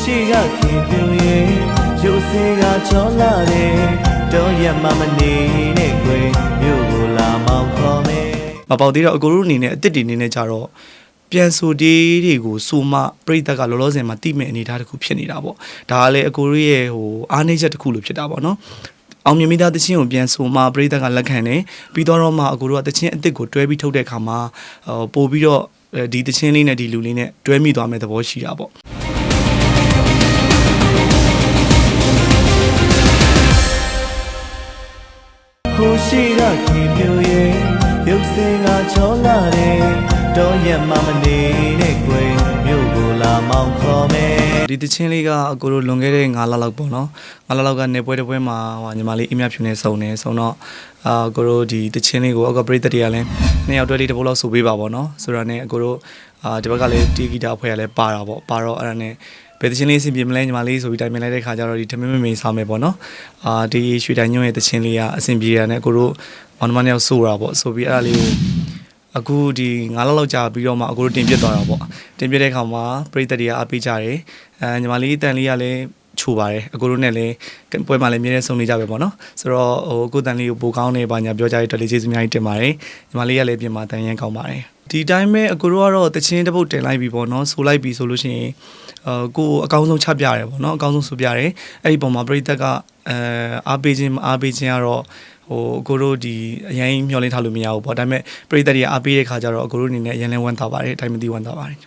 ရှိကခင်ပြူရဲ့ရုပ်စင်ကချောလာတယ်တော့ရမမနေနဲ့ကွယ်မြို့ကိုလာမောင်းခေါ်မယ်မပေါက်သေးတော့အကိုတို့အနေနဲ့အစ်စ်တွေအနေနဲ့ကြတော့ပြန်ဆိုတေးတွေကိုစူမပြိတက်ကလောလောဆယ်မှာတိမဲ့အနေအထားတစ်ခုဖြစ်နေတာပေါ့ဒါကလည်းအကိုတို့ရဲ့ဟိုအားနည်းချက်တစ်ခုလို့ဖြစ်တာပေါ့နော်အောင်မြင်မိသားတချင်းကိုပြန်ဆိုမှပြိတက်ကလက်ခံတယ်ပြီးတော့တော့မှအကိုတို့ကတချင်းအစ်စ်ကိုတွဲပြီးထုတ်တဲ့အခါမှာဟိုပို့ပြီးတော့အဲဒီတချင်းလေးနဲ့ဒီလူလေးနဲ့တွဲမိသွားမယ့်သဘောရှိတာပေါ့ ဟိုရှိကခင်ပြူရဲ့ရုပ်စင်ကချောလာတယ်တော့ရမမနေနဲ့ကွယ်မြို့ကိုလာမောင်းခေါ်မယ်ဒီတချင်းလေးကအကိုတို့လွန်ခဲ့တဲ့9လလောက်ပေါ့နော်9လလောက်ကနေပွဲတစ်ပွဲမှာဟိုညီမလေးအမြဖြူနေစုံနေစုံတော့အာကိုတို့ဒီတချင်းလေးကိုအကပရိသတ်တွေကလည်းနှစ်ယောက်တွဲလေးတစ်ပုတ်လောက်ဆိုပေးပါပေါ့နော်ဆိုတော့ねအကိုတို့အာဒီဘက်ကလည်းတီဂီတာအဖွဲ့ကလည်းပါတာပေါ့ပါတော့အဲ့ဒါနဲ့ ဘယ်တချင်းလေးအဆင်ပြေမလဲညီမလေးဆိုပြီးတိုင်ပင်လိုက်တဲ့ခါကျတော့ဒီထမင်းမမေစားမယ်ပေါ့နော်အာဒီရွှေတိုင်ညွန့်ရဲ့တချင်းလေးကအဆင်ပြေရတယ်နဲ့ကိုတို့မောင်နှမနှစ်ယောက်ဆိုတာပေါ့ဆိုပြီးအဲ့ဒါလေးကိုအခုဒီ9လောက်လောက်ကြာပြီးတော့မှအခုတို့တင်ပြစ်သွားတာပေါ့တင်ပြတဲ့အခါမှာပရိသတ်တွေကအပေးကြတယ်အဲညီမလေးတန်လေးကလည်းချိုပါတယ်အခုတို့နဲ့လည်းပွဲမှာလည်းအမြဲတမ်းဆုံနေကြပဲပေါ့နော်ဆိုတော့ဟိုကိုတန်လေးကိုပိုကောင်းနေပါညာပြောကြတဲ့တော်လေးကျေးဇူးအများကြီးတင်ပါတယ်ညီမလေးကလည်းပြင်မှာတန်ရန်ကောင်းပါတယ် ဒီတိုင်းပဲအခုတို့ကတော့တချင်းတစ်ပုတ်တင်လိုက်ပြီပေါ့နော်ဆိုလိုက်ပြီဆိုလို့ရှိရင်အဲကိုအကောင်းဆုံးချပြရတယ်ပေါ့နော်အကောင်းဆုံးဆိုပြတယ်အဲ့ဒီပုံမှာပရိသတ်ကအဲအားပေးခြင်းမအားပေးခြင်းကတော့ဟိုကိုတို့ဒီအရင်မျှော်လင့်ထားလို့မရဘူးပေါ့ဒါပေမဲ့ပရိသတ်တွေအားပေးတဲ့ခါကျတော့အကိုတို့အနေနဲ့အရင်လဲဝမ်းသာပါတယ်အတိုင်းမသိဝမ်းသာပါတယ်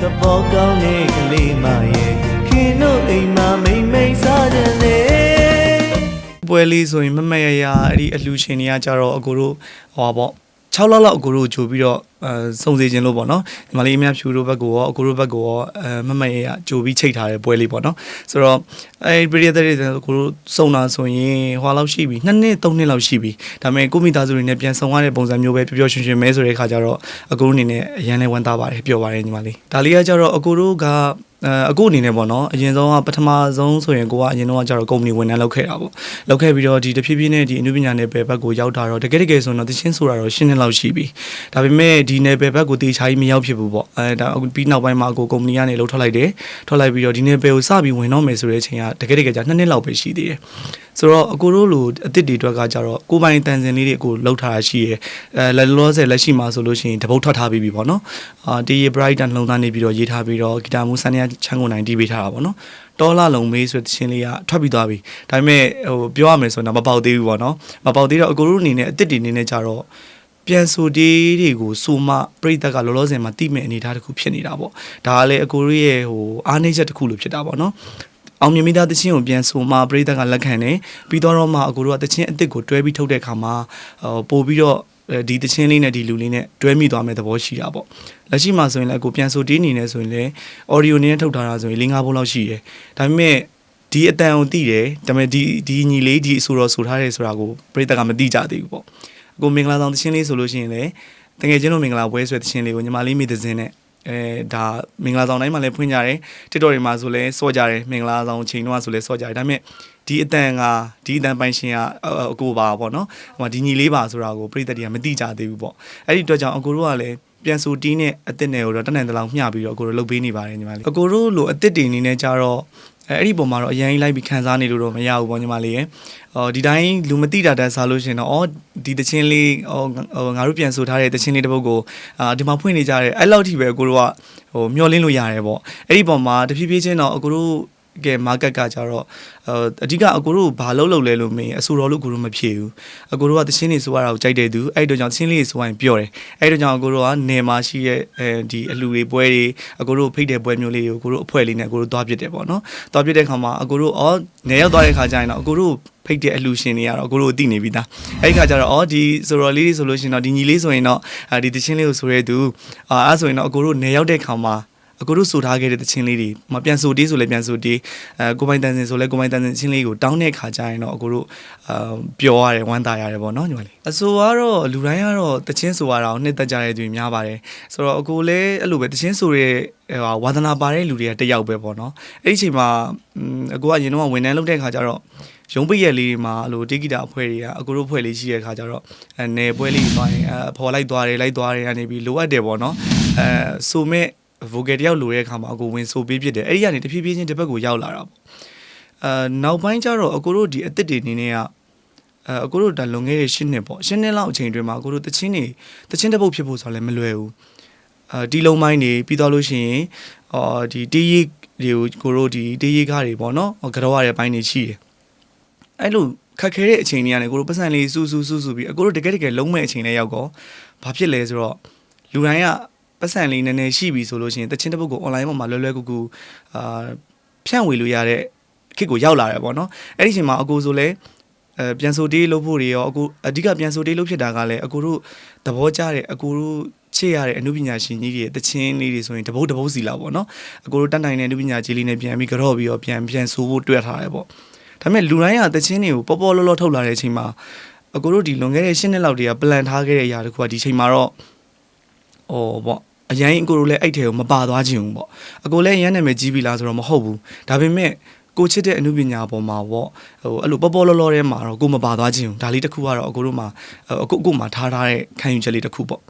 သဘောကောင်းတဲ့ကလေးမရဲ့ခင်တို့အိမ်မှာမိမ့်မိန်စားတယ်လေပွဲလေးဆိုရင်မမတ်ရရအဲ့ဒီအလှရှင်တွေကကြတော့အကိုတို့ဟောပေါ့ 6လောက်လောက်အကိုတို့ဂျိုပြီးတော့အဲစုံစေခြင်းလို့ပေါ့နော်ဒီမလေးအများဖြူတို့ဘက်ကိုရောအကိုတို့ဘက်ကိုရောအဲမမတ်ရရဂျိုပြီးချိတ်ထားတဲ့ပွဲလေးပေါ့နော်ဆိုတော့အဲပရိသတ်တွေကိုတို့စုံတာဆိုရင်ဟွာလောက်ရှိပြီနှစ်နှစ်သုံးနှစ်လောက်ရှိပြီဒါပေမဲ့ကိုမိသားစုတွေနဲ့ပြန်ဆုံရတဲ့ပုံစံမျိုးပဲပျော်ပျော်ရွှင်ရွှင်မဲဆိုတဲ့ခါကျတော့အကိုတို့အနေနဲ့အရန်လဲဝမ်းသာပါတယ်ပျော်ပါတယ်ညီမလေးဒါလေးကကြတော့အကိုတို့က အဲအခုအနေနဲ့ပေါ့နော်အရင်ဆုံးကပထမဆုံးဆိုရင်ကိုကအရင်တော့ကကျတော့ကုမ္ပဏီဝန်ထမ်းလုပ်ခဲ့တာပေါ့လုပ်ခဲ့ပြီးတော့ဒီတဖြည်းဖြည်းနဲ့ဒီအနုပညာနယ်ပယ်ဘက်ကိုရောက်တာတော့တကယ်တကယ်ဆိုရင်တော့တချင်းဆိုတာတော့ရှင်းနှစ်လောက်ရှိပြီဒါပေမဲ့ဒီနယ်ပယ်ဘက်ကိုတေချာကြီးမရောက်ဖြစ်ဘူးပေါ့အဲဒါအခုပြီးနောက်ပိုင်းမှာကိုကုမ္ပဏီကနေလှုပ်ထွက်လိုက်တယ်ထွက်လိုက်ပြီးတော့ဒီနယ်ပယ်ကိုစပြီးဝင်တော့မယ်ဆိုတဲ့အချိန်ကတကယ်တကယ်ကြာနှစ်နှစ်လောက်ပဲရှိသေးတယ်ဆိုတော့အကိုတို့လိုအစ်စ်တွေအတွက်ကကြတော့ကိုယ်ပိုင်တန်စင်လေးတွေအကိုလှုပ်ထားတာရှိရဲအဲလက်လောဆယ်လက်ရှိမှာဆိုလို့ရှိရင်တပုတ်ထွက်ထားပြီးပြီပေါ့နော်အာတီရီ bright တန်လုံးသားနေပြီးတော့ရေးထားပြီးတော့ဂီတာမူဆန်နီယာချမ်းကုန်နိုင်တီးပေးထားတာပေါ့နော်တောလာလုံးမေးဆိုတဲ့ချင်းလေးကထွက်ပြီးသွားပြီဒါပေမဲ့ဟိုပြောရမယ်ဆိုတော့မပေါက်သေးဘူးပေါ့နော်မပေါက်သေးတော့အကိုတို့အနေနဲ့အစ်စ်တွေအနေနဲ့ကြတော့ပြန်ဆိုတေးတွေကိုစူမပြိတက်ကလောလောဆယ်မှာတိမဲ့အနေအထားတစ်ခုဖြစ်နေတာပေါ့ဒါကလည်းအကိုတို့ရဲ့ဟိုအားနည်းချက်တစ်ခုလို့ဖြစ်တာပေါ့နော်အောင်မြင်မိသားတချင်းကိုပြန်ဆိုမှပရိသတ်ကလက်ခံတယ်ပြီးတော့တော့မှအကိုတို့ကတချင်းအစ်စ်ကိုတွဲပြီးထုတ်တဲ့အခါမှာဟိုပို့ပြီးတော့အဲ ဒီတချင်းလေးနဲ့ဒီလူလေးနဲ့တွဲမိသွားမယ့်သဘောရှိတာပေါ့လက်ရှိမှာဆိုရင်လည်းကိုပြန်ဆိုတီးနေနေဆိုရင်လည်း audio နဲ့ထုတ်ထားတာဆိုရင်၄၅ဘုံလောက်ရှိတယ်ဒါပေမဲ့ဒီအတန်ကိုသိတယ်ဒါပေမဲ့ဒီဒီညီလေးဒီအဆိုတော်ဆိုထားတယ်ဆိုတာကိုပရိသတ်ကမသိကြသေးဘူးပေါ့အခုမင်္ဂလာဆောင်တချင်းလေးဆိုလို့ရှိရင်လည်းတကယ်ချင်းတို့မင်္ဂလာပွဲဆိုတဲ့တချင်းလေးကိုညီမလေးမိသစင်းနဲ့ အဲဒါမင်္ဂလာဆောင်တိုင်းမှာလည်းဖွင့်ကြတယ် TikTok တွေမှာဆိုလဲစော့ကြတယ်မင်္ဂလာဆောင်ချိန်တော့ဆိုလဲစော့ကြတယ်ဒါပေမဲ့ဒီအတန်ကဒီအတန်ပိုင်ရှင်ကအကိုပါပေါ့နော်ဟိုဒီညီလေးပါဆိုတာကိုပြည်သက်တွေကမသိကြသေးဘူးပေါ့အဲ့ဒီအတွက်ကြောင့်အကိုတို့ကလည်းပြန်ဆိုတီးနဲ့အစ်စ်နယ်ကိုတော့တနင်္လာလောက်မျှပြီးတော့အကိုတို့လုပ်ပေးနေပါတယ်ညီမလေးအကိုတို့လိုအစ်စ်တွေအနေနဲ့ကြတော့ အဲအဲ့ဒီပုံမှာတော့အရင်လိုက်ပြီးခံစားနေလို့တော့မရဘူးပေါ့ညီမလေးရဲ့။အော်ဒီတိုင်းလူမသိတာတန်းစားလို့ရှရင်တော့အော်ဒီတချင်းလေးဟိုဟိုငါတို့ပြန်ဆိုထားတဲ့တချင်းလေးတစ်ပုဒ်ကိုအာဒီမှာဖွင့်နေကြတယ်အဲ့လောက်ထိပဲကိုတို့ကဟိုမျောလင်းလို့ရတယ်ပေါ့။အဲ့ဒီပုံမှာတဖြည်းဖြည်းချင်းတော့အကိုတို့ ကဲ market ကကြတော့အဓိကအကိုတို့ဘာလုပ်လုပ်လဲလို့မင်းအဆူတော်လို့ကိုတို့မဖြေဘူးအကိုတို့ကတချင်းနေဆိုရတာကိုကြိုက်တဲ့သူအဲ့တို့ကြောင့်တချင်းလေးဆိုရင်ပြောတယ်အဲ့တို့ကြောင့်အကိုတို့ကနေမှာရှိရဲ့အဲဒီအလှူတွေပွဲတွေအကိုတို့ဖိတ်တဲ့ပွဲမျိုးလေးကိုအကိုတို့အဖွဲ့လေးနဲ့အကိုတို့သွားပြစ်တယ်ပေါ့နော်သွားပြစ်တဲ့ခါမှာအကိုတို့အော်နေရောက်သွားတဲ့ခါကျရင်တော့အကိုတို့ဖိတ်တဲ့အလှူရှင်တွေကတော့အကိုတို့သိနေပြီသားအဲ့ဒီခါကျတော့အော်ဒီဆိုတော့လေးဆိုလို့ရှိရင်တော့ဒီညီလေးဆိုရင်တော့ဒီတချင်းလေးကိုဆိုရဲသူအာအဲ့ဆိုရင်တော့အကိုတို့နေရောက်တဲ့ခါမှာ အကိုတို့ဆိုထားခဲ့တဲ့တခြင်းလေးတွေမပြန်ဆိုတေးဆိုလဲပြန်ဆိုတေးအဲကိုပိုင်တန်စင်ဆိုလဲကိုပိုင်တန်စင်ချင်းလေးကိုတောင်းတဲ့ခါကျရင်တော့အကိုတို့အာပျော်ရတယ်ဝမ်းသာရတယ်ပေါ့နော်ညီမလေးအဆိုကတော့လူတိုင်းကတော့တခြင်းဆိုရတာကိုနှစ်သက်ကြတဲ့သူတွေများပါတယ်ဆိုတော့အကိုလည်းအဲ့လိုပဲတခြင်းဆိုတဲ့ဟိုဝါသနာပါတဲ့လူတွေကတယောက်ပဲပေါ့နော်အဲ့ဒီအချိန်မှာအကိုကရင်တော့ဝန်ထမ်းလုပ်တဲ့ခါကျတော့ရုံးပိတ်ရက်လေးတွေမှာအဲ့လိုတေဂီတာအဖွဲ့တွေကအကိုတို့ဖွဲ့လေးရှိတဲ့ခါကျတော့အဲနယ်ပွဲလေးသွားရင်အဖော်လိုက်သွားတယ်လိုက်သွားတယ်ကနေပြီးလိုအပ်တယ်ပေါ့နော်အဲဆိုမဲ့ vocal တယောက်လိုတဲ့အခါမှာအကိုဝင်ဆိုပေးဖြစ်တယ်အဲ့ဒီကနေတဖြည်းဖြည်းချင်းတစ်ဘက်ကိုရောက်လာတာပေါ့အာနောက်ပိုင်းကျတော့အကိုတို့ဒီအစ်စ်တွေအနေနဲ့ကအဲအကိုတို့ဒါလွန်ခဲ့တဲ့၈နှစ်ပေါ့၈နှစ်လောက်အချိန်တွင်းမှာအကိုတို့တချင်းတွေတချင်းတစ်ပုတ်ဖြစ်ဖို့ဆိုတော့လည်းမလွယ်ဘူးအာဒီလုံးပိုင်းတွေပြီးတော့လို့ရှိရင်အော်ဒီတေးရီတွေကိုကိုတို့ဒီတေးရီကားတွေပေါ့နော်ဟောကြောရတဲ့ဘိုင်းတွေရှိတယ်အဲ့လိုခက်ခဲတဲ့အချိန်တွေကနေကိုတို့ပတ်စံလေးစူးစူးစူးစူးပြီးအကိုတို့တကယ်တကယ်လုံးမဲ့အချိန်လေးရောက်တော့ဘာဖြစ်လဲဆိုတော့လူတိုင်းက ပတ်စံလေးနည်းနည်းရှိပြီဆိုလို့ရှိရင်တချင်းတစ်ပုတ်ကို online ပေါ်မှာလွယ်လွယ်ကူကူအာဖြန့်ဝေလို့ရတဲ့ခေတ်ကိုရောက်လာတယ်ပေါ့နော်အဲ့ဒီအချိန်မှာအကိုဆိုလဲအဲပြန်ဆိုတေးလုပ်ဖို့တွေရောအကိုအဓိကပြန်ဆိုတေးလုပ်ဖြစ်တာကလည်းအကိုတို့သဘောကျတဲ့အကိုတို့ချစ်ရတဲ့အမှုပညာရှင်ကြီးတွေရဲ့တချင်းလေးတွေဆိုရင်တပုတ်တပုတ်စီလာပေါ့နော်အကိုတို့တတ်နိုင်တဲ့အမှုပညာကြီးလေးနဲ့ပြန်ပြီးကြော့ပြီးတော့ပြန်ပြန်ဆိုဖို့တွေ့ထားတယ်ပေါ့ဒါပေမဲ့လူတိုင်းကတချင်းတွေကိုပေါ်ပေါ်လောလောထုတ်လာတဲ့အချိန်မှာအကိုတို့ဒီလွန်ခဲ့တဲ့၈နှစ်လောက်တည်းကပလန်ထားခဲ့တဲ့အရာတခုကဒီချိန်မှာတော့ဟောပေါ့ အရင်အကိုတို့လည်းအဲ့ထဲကိုမပါသွားခြင်းဘူးပေါ့အကိုလည်းရမ်းနာမည်ကြီးပြီလားဆိုတော့မဟုတ်ဘူးဒါပေမဲ့ကိုချစ်တဲ့အမှုပညာပေါ်မှာပေါ့ဟိုအဲ့လိုပေါ်ပေါ်လောလောထဲမှာတော့ကိုမပါသွားခြင်းဘူးဒါလေးတစ်ခုကတော့အကိုတို့မှာအကိုအကိုမှာထားထားတဲ့ခံယူချက်လေးတစ်ခုပေါ့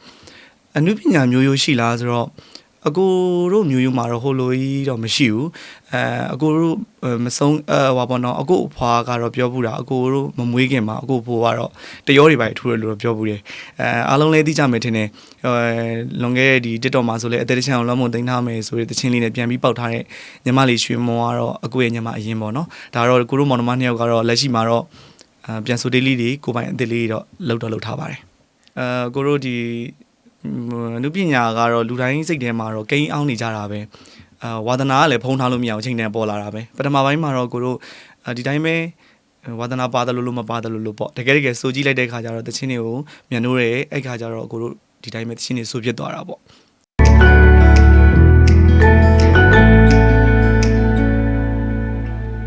အနုပညာမျိုးရိုးရှိလားဆိုတော့ အကိုတို့မျိုးရိုးမှာတော့ဟိုလိုကြီးတော့မရှိဘူးအဲအကိုတို့မဆုံးအဲဟောပါတော့အကိုအဖွာကတော့ပြောဘူးတာအကိုတို့မမွေးခင်မှာအကိုဘိုးကတော့တရောတွေပါထူတယ်လို့တော့ပြောဘူးတယ်အဲအားလုံးလည်းသိကြမယ်ထင်တယ်အဲလွန်ခဲ့တဲ့ဒီ TikTok မှာဆိုလဲအသက်တချမ်းအောင်လောမုံသိမ်းထားမယ်ဆိုတဲ့တချင်းလေးနဲ့ပြန်ပြီးပောက်ထားတဲ့ညီမလေးရွှေမောကတော့အကိုရဲ့ညီမအရင်ပေါ့နော်ဒါတော့ကိုတို့မောင်နှမနှစ်ယောက်ကတော့လက်ရှိမှာတော့အဲပြန်ဆိုတေးလေးတွေကိုပိုင်အစ်စ်လေးတော့လောက်တော့လောက်ထားပါတယ်အဲကိုတို့ဒီ အနုပညာကတော့လူတိုင်းစိတ်ထဲမှာတော့ကိန်းအောင်နေကြတာပဲအာဝါသနာကလည်းဖုံးထားလို့မရအောင်အချိန်တန်ပေါ်လာတာပဲပထမပိုင်းမှာတော့ကိုတို့အာဒီတိုင်းပဲဝါသနာပါတယ်လို့လို့မပါတယ်လို့လို့ပေါ့တကယ်တကယ်စိုးကြည့်လိုက်တဲ့ခါကျတော့တချင်းတွေကိုမြန်နိုးတယ်အဲ့ခါကျတော့ကိုတို့ဒီတိုင်းပဲတချင်းတွေစိုးဖြစ်သွားတာပေါ့